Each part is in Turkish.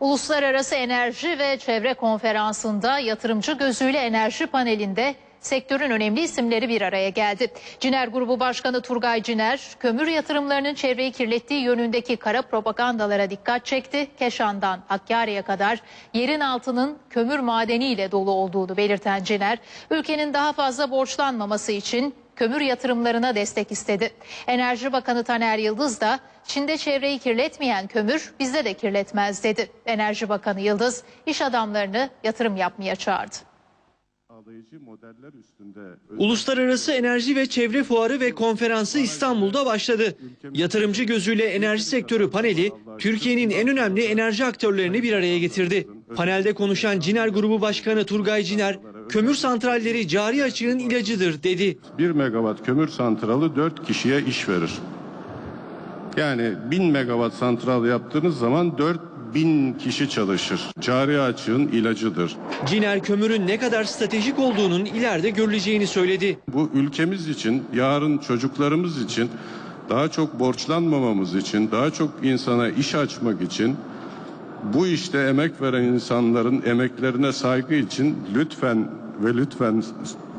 Uluslararası Enerji ve Çevre Konferansı'nda yatırımcı gözüyle enerji panelinde sektörün önemli isimleri bir araya geldi. Ciner Grubu Başkanı Turgay Ciner, kömür yatırımlarının çevreyi kirlettiği yönündeki kara propagandalara dikkat çekti. Keşan'dan Hakkari'ye kadar yerin altının kömür madeniyle dolu olduğunu belirten Ciner, ülkenin daha fazla borçlanmaması için kömür yatırımlarına destek istedi. Enerji Bakanı Taner Yıldız da Çin'de çevreyi kirletmeyen kömür bizde de kirletmez dedi. Enerji Bakanı Yıldız iş adamlarını yatırım yapmaya çağırdı. Uluslararası Enerji ve Çevre Fuarı ve Konferansı İstanbul'da başladı. Yatırımcı gözüyle enerji sektörü paneli Türkiye'nin en önemli enerji aktörlerini bir araya getirdi. Panelde konuşan Ciner Grubu Başkanı Turgay Ciner, kömür santralleri cari açığın ilacıdır dedi. 1 megawatt kömür santralı 4 kişiye iş verir. Yani 1000 megawatt santral yaptığınız zaman 4000 kişi çalışır. Cari açığın ilacıdır. Ciner kömürün ne kadar stratejik olduğunun ileride görüleceğini söyledi. Bu ülkemiz için, yarın çocuklarımız için, daha çok borçlanmamamız için, daha çok insana iş açmak için, bu işte emek veren insanların emeklerine saygı için lütfen ve lütfen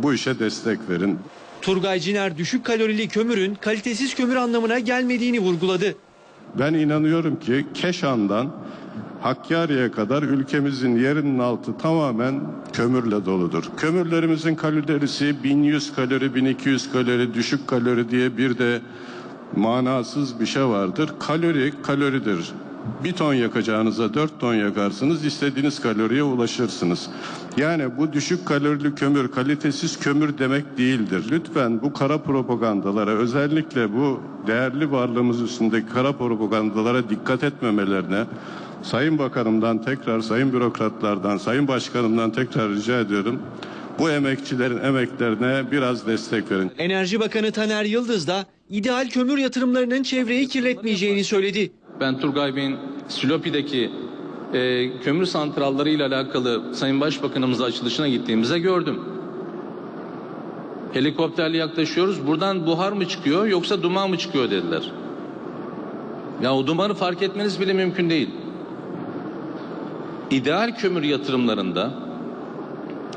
bu işe destek verin. Turgay Ciner düşük kalorili kömürün kalitesiz kömür anlamına gelmediğini vurguladı. Ben inanıyorum ki Keşan'dan Hakkari'ye kadar ülkemizin yerinin altı tamamen kömürle doludur. Kömürlerimizin kalorisi 1100 kalori, 1200 kalori, düşük kalori diye bir de manasız bir şey vardır. Kalori kaloridir. Bir ton yakacağınıza dört ton yakarsınız, istediğiniz kaloriye ulaşırsınız. Yani bu düşük kalorili kömür, kalitesiz kömür demek değildir. Lütfen bu kara propagandalara, özellikle bu değerli varlığımız üstündeki kara propagandalara dikkat etmemelerine, Sayın Bakanımdan tekrar, Sayın bürokratlardan, Sayın Başkanımdan tekrar rica ediyorum. Bu emekçilerin emeklerine biraz destek verin. Enerji Bakanı Taner Yıldız da ideal kömür yatırımlarının çevreyi kirletmeyeceğini söyledi. Ben Turgay Bey'in Silopi'deki e, kömür santralları ile alakalı Sayın Başbakanımızla açılışına gittiğimizde gördüm. Helikopterle yaklaşıyoruz. Buradan buhar mı çıkıyor yoksa duman mı çıkıyor dediler. Ya o dumanı fark etmeniz bile mümkün değil. İdeal kömür yatırımlarında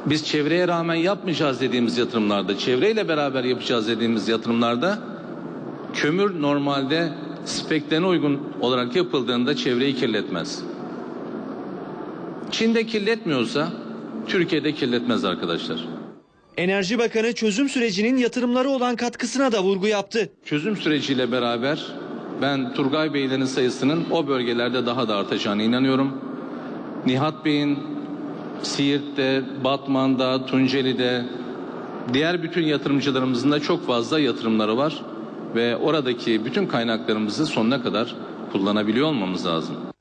biz çevreye rağmen yapmayacağız dediğimiz yatırımlarda, çevreyle beraber yapacağız dediğimiz yatırımlarda kömür normalde speklerine uygun olarak yapıldığında çevreyi kirletmez. Çin'de kirletmiyorsa Türkiye'de kirletmez arkadaşlar. Enerji Bakanı çözüm sürecinin yatırımları olan katkısına da vurgu yaptı. Çözüm süreciyle beraber ben Turgay Beylerin sayısının o bölgelerde daha da artacağına inanıyorum. Nihat Bey'in Siirt'te, Batman'da, Tunceli'de diğer bütün yatırımcılarımızın da çok fazla yatırımları var ve oradaki bütün kaynaklarımızı sonuna kadar kullanabiliyor olmamız lazım.